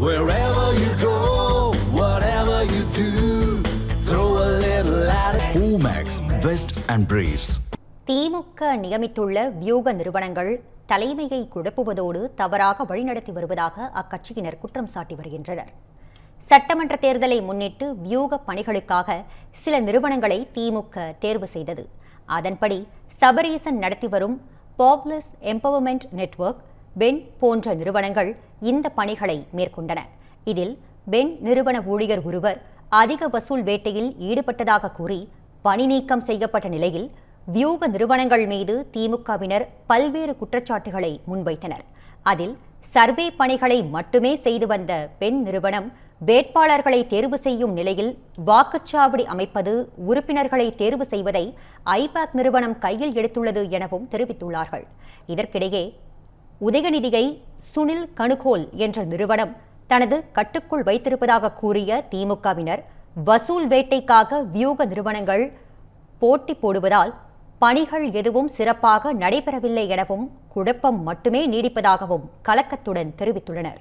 Wherever you go, whatever you do, throw a little at it. Omax, Vest and Briefs. திமுக நியமித்துள்ள வியூக நிறுவனங்கள் தலைமையை குழப்புவதோடு தவறாக வழிநடத்தி வருவதாக அக்கட்சியினர் குற்றம் சாட்டி வருகின்றனர் சட்டமன்ற தேர்தலை முன்னிட்டு வியூக பணிகளுக்காக சில நிறுவனங்களை திமுக தேர்வு செய்தது அதன்படி சபரீசன் நடத்தி வரும் பாப்லஸ் எம்பவர்மெண்ட் நெட்வொர்க் பென் போன்ற நிறுவனங்கள் இந்த பணிகளை மேற்கொண்டன இதில் பெண் நிறுவன ஊழியர் ஒருவர் அதிக வசூல் வேட்டையில் ஈடுபட்டதாக கூறி பணி நீக்கம் செய்யப்பட்ட நிலையில் வியூக நிறுவனங்கள் மீது திமுகவினர் பல்வேறு குற்றச்சாட்டுகளை முன்வைத்தனர். அதில் சர்வே பணிகளை மட்டுமே செய்து வந்த பெண் நிறுவனம் வேட்பாளர்களை தேர்வு செய்யும் நிலையில் வாக்குச்சாவடி அமைப்பது உறுப்பினர்களை தேர்வு செய்வதை ஐபாக் நிறுவனம் கையில் எடுத்துள்ளது எனவும் தெரிவித்துள்ளார்கள். இதற்கிடையே உதயநிதியை சுனில் கணுகோல் என்ற நிறுவனம் தனது கட்டுக்குள் வைத்திருப்பதாக கூறிய திமுகவினர் வசூல் வேட்டைக்காக வியூக நிறுவனங்கள் போட்டி போடுவதால் பணிகள் எதுவும் சிறப்பாக நடைபெறவில்லை எனவும் குழப்பம் மட்டுமே நீடிப்பதாகவும் கலக்கத்துடன் தெரிவித்துள்ளனர்.